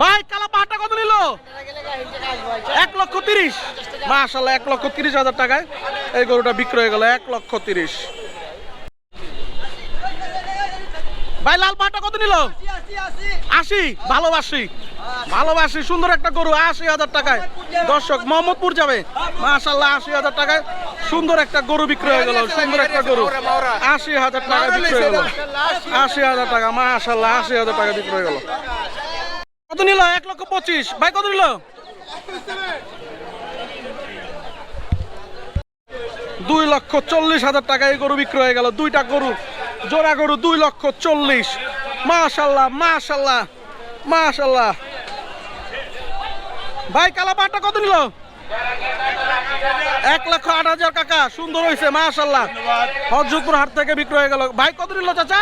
ভাই কালা পাহাড়টা কত নিল? এক লক্ষ তিরিশ। মাশাল্লাহ এক লক্ষ তিরিশ হাজার টাকায় এই গরুটা বিক্রি হয়ে গেল, এক লক্ষ তিরিশ। ভাই, লাল পাহাড়টা কত নিল? আশি, ভালোবাসি। ভালোবাসি, সুন্দর একটা গরু, আশি হাজার টাকায়। দর্শক, মোহাম্মদপুর যাবে। মাশাল্লাহ আশি হাজার টাকায় সুন্দর একটা গরু বিক্রি হয়ে গেল, সুন্দর একটা গরু। আশি হাজার টাকা বিক্রি হয়ে গেল। আশি হাজার টাকা মাশাল্লাহ আশি হাজার টাকা বিক্রি হয়ে গেল। কত নিল? এক লক্ষ পঁচিশ। ভাই, কত নিল? দুই লক্ষ চল্লিশ হাজার টাকা এই গরু বিক্রি হয়ে গেল। দুইটা গরু, জোড়া গরু দুই লক্ষ চল্লিশ। মাশাল্লাহ মাশাল্লাহ মাশাল্লাহ। ভাই, কালা পাটটা কত নিল? এক লক্ষ আট হাজার কাকা, সুন্দর হয়েছে মাশাল্লাহ। হজরতপুর হাট থেকে বিক্রি হয়ে গেল। ভাই, কত নিল, চাচা?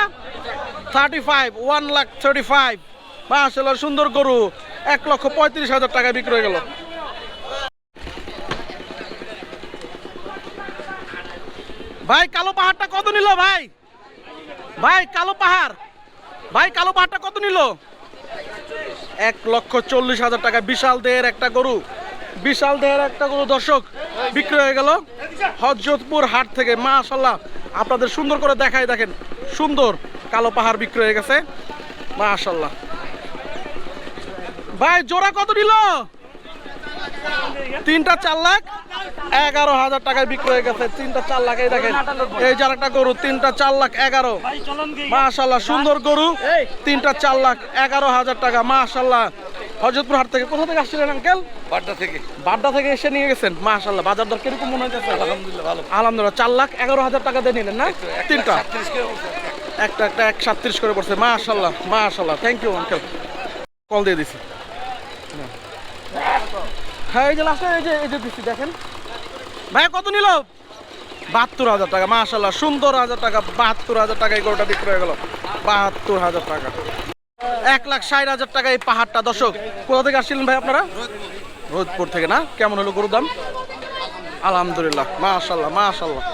Thirty five one lakh thirty five মাশাল্লাহ সুন্দর গরু। এক লক্ষ পঁয়ত্রিশ হাজার টাকা বিক্রি হয়ে গেল। ভাই, কালো পাহাড়টা কত নিল ভাই? ভাই, কালো পাহাড়। ভাই, কালো পাহাড়টা কত নিল? এক লক্ষ চল্লিশ হাজার টাকা বিশাল দেহের একটা গরু। বিশাল দেহের একটা গরু, দর্শক, বিক্রি হয়ে গেল হজরতপুর হাট থেকে। মাশাল্লাহ আপনাদের সুন্দর করে দেখাই দেখেন। সুন্দর কালো পাহাড় বিক্রি হয়ে গেছে। মাশাল্লাহ ভাই জোড়া কত নিল? তিনটা চার লাখ? এগারো হাজার টাকায় বিক্রি হয়ে গেছে। তিনটা চার লাখ এই দেখেন। এই যার একটা গরু তিনটা চার লাখ এগারো। মাশাল্লাহ সুন্দর গরু। তিনটা চার লাখ এগারো হাজার টাকা মাশাল্লাহ হজরতপুর হাট থেকে কোথা থেকে আসছিলেন আঙ্কেল? বাড্ডা থেকে। বাড্ডা থেকে এসে নিয়ে গেছেন? মাশাল্লাহ বাজার দর কীরকম মনে হইতেছে? আলহামদুলিল্লাহ ভালো। আলহামদুলিল্লাহ চার লাখ এগারো হাজার টাকা দিয়ে নিলেন না? তিনটা। একটা একটা এক সাতত্রিশ করে পড়ছে। মাশাল্লাহ মাশাল্লাহ থ্যাংক ইউ আঙ্কেল কল দিয়ে দিছি। হ্যাঁ এই যে এই যে এই যে দেখেন। কত বাহাত্তর হাজার টাকা মাশাল্লাহ হাজার টাকা, বাহাত্তর হাজার বিক্রি হয়ে বাহাত্তর হাজার টাকা। এক লাখ ষাট হাজার পাহাড়টা থেকে আসছিলেন ভাই আপনারা? রোদপুর থেকে না? কেমন হলো গরুর দাম? আলহামদুলিল্লাহ মাশাল্লাহ মাশাল্লাহ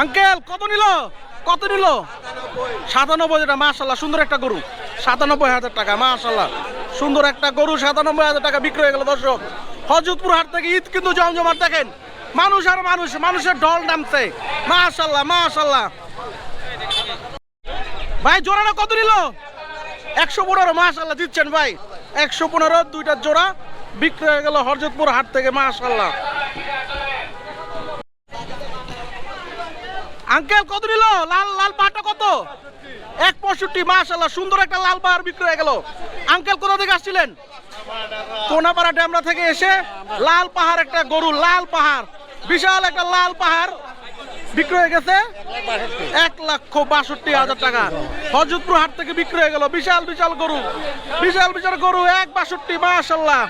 আঙ্কেল, কত নিল? কত নিল? সাতানব্বই টাকা মাশাল্লাহ সুন্দর একটা গরু। সাতানব্বই হাজার টাকা মাশাল্লাহ সুন্দর একটা গরু, সাতানব্বই হাজার টাকা বিক্রি হয়ে গেল, দর্শক। হজরতপুর হাট থেকে ঈদ কিন্তু জমজমাট, দেখেন। মানুষ আর মানুষ, মানুষের ঢল নামছে। মাশাল্লাহ মাশাল্লাহ ভাই, জোড়াটা কত নিল? একশো পনেরো মাশাল্লাহ দিচ্ছেন ভাই। একশো পনেরো, দুইটা জোড়া বিক্রি হয়ে গেল হরজতপুর হাট থেকে মাশাল্লাহ আঙ্কেল, কত নিল? লাল লাল পাহাড়টা কত? এক পঁয়ষট্টি মাশাল্লাহ সুন্দর একটা লাল পাহাড় বিক্রি হয়ে গেল। আঙ্কেল, কোথা থেকে আসছিলেন? কোনাপাড়া ড্যামরা থেকে এসে লাল পাহাড় একটা গরু, লাল পাহাড়, বিশাল একটা লাল পাহাড় বিক্রি হয়ে গেছে। এক লক্ষ বাষট্টি হাজার টাকা। হজরতপুর হাট থেকে বিক্রি হয়ে গেল। বিশাল বিশাল গরু, বিশাল বিশাল গরু, এক বাষট্টি মাশাল্লাহ